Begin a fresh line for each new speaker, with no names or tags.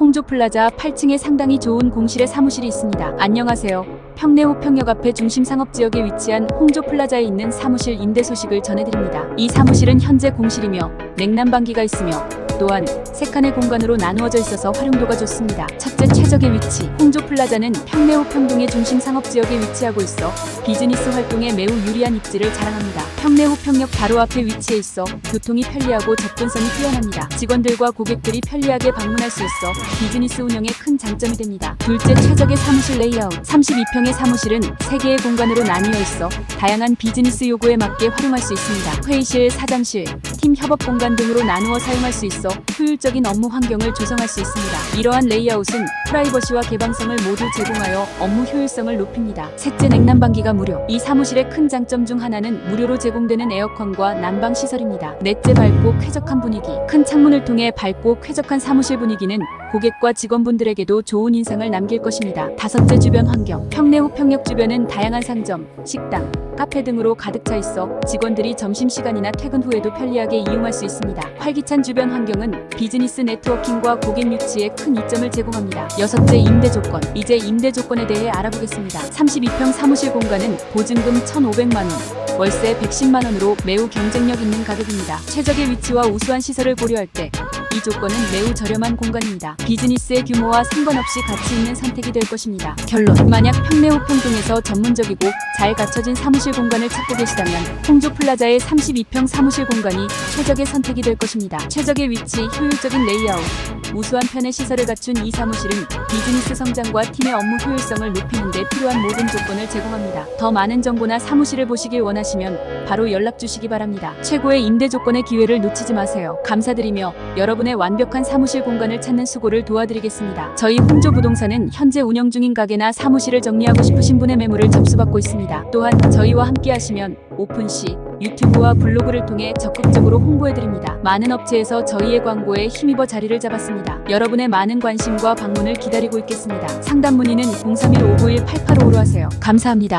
홍조플라자 8층에 상당히 좋은 공실의 사무실이 있습니다. 안녕하세요. 평내 호 평역 앞에 중심 상업지역에 위치한 홍조플라자에 있는 사무실 임대 소식을 전해드립니다. 이 사무실은 현재 공실이며 냉난방기가 있으며 또한 세 칸의 공간으로 나누어져 있어서 활용도가 좋습니다. 첫째 최적의 위치. 홍조 플라자는 평내 호 평동의 중심 상업지역에 위치하고 있어 비즈니스 활동에 매우 유리한 입지를 자랑합니다. 평내 호 평역 바로 앞에 위치해 있어 교통이 편리하고 접근성이 뛰어납니다. 직원들과 고객들이 편리하게 방문할 수 있어 비즈니스 운영에 큰 장점이 됩니다. 둘째 최적의 사무실 레이아웃. 32평의 사무실은 3개의 공간으로 나뉘어 있어 다양한 비즈니스 요구에 맞게 활용할 수 있습니다. 회의실, 사장실, 팀 협업 공간 등으로 나누어 사용할 수 있어 효율적인 업무 환경을 조성할 수 있습니다. 이러한 레이아웃은 프라이버시와 개방성을 모두 제공하여 업무 효율성을 높입니다. 셋째 냉난방기가 무료. 이 사무실의 큰 장점 중 하나는 무료로 제공되는 에어컨과 난방 시설입니다. 넷째 밝고 쾌적한 분위기. 큰 창문을 통해 밝고 쾌적한 사무실 분위기는 고객과 직원분들에게도 좋은 인상을 남길 것입니다. 다섯째 주변 환경. 평내 호평역 주변은 다양한 상점, 식당, 카페 등으로 가득 차 있어 직원들이 점심시간이나 퇴근 후에도 편리하게 이용할 수 있습니다. 활기찬 주변 환경은 비즈니스 네트워킹과 고객 유치에 큰 이점을 제공합니다. 여섯째 임대 조건. 이제 임대 조건에 대해 알아보겠습니다. 32평 사무실 공간은 보증금 1,500만 원, 월세 110만 원으로 매우 경쟁력 있는 가격입니다. 최적의 위치와 우수한 시설을 고려할 때 이 조건은 매우 저렴한 공간입니다. 비즈니스의 규모와 상관없이 가치 있는 선택이 될 것입니다. 결론. 만약 평내 호 평동에서 전문적이고 잘 갖춰진 사무실 공간을 찾고 계시다면 홍조 플라자의 32평 사무실 공간이 최적의 선택이 될 것입니다. 최적의 위치, 효율적인 레이아웃, 우수한 편의 시설을 갖춘 이 사무실은 비즈니스 성장과 팀의 업무 효율성을 높이는 데 필요한 모든 조건을 제공합니다. 더 많은 정보나 사무실을 보시길 원하시면 바로 연락 주시기 바랍니다. 최고의 임대 조건의 기회를 놓치지 마세요. 감사드리며 여러분 의 완벽한 사무실 공간을 찾는 수고를 도와드리겠습니다. 저희 홍조 부동산은 현재 운영 중인 가게나 사무실을 정리하고 싶으신 분의 매물을 접수받고 있습니다. 또한 저희와 함께 하시면 오픈 시 유튜브와 블로그를 통해 적극적으로 홍보해드립니다. 많은 업체에서 저희의 광고에 힘입어 자리를 잡았습니다. 여러분의 많은 관심과 방문을 기다리고 있겠습니다. 상담 문의는 031-591-8855로 하세요. 감사합니다.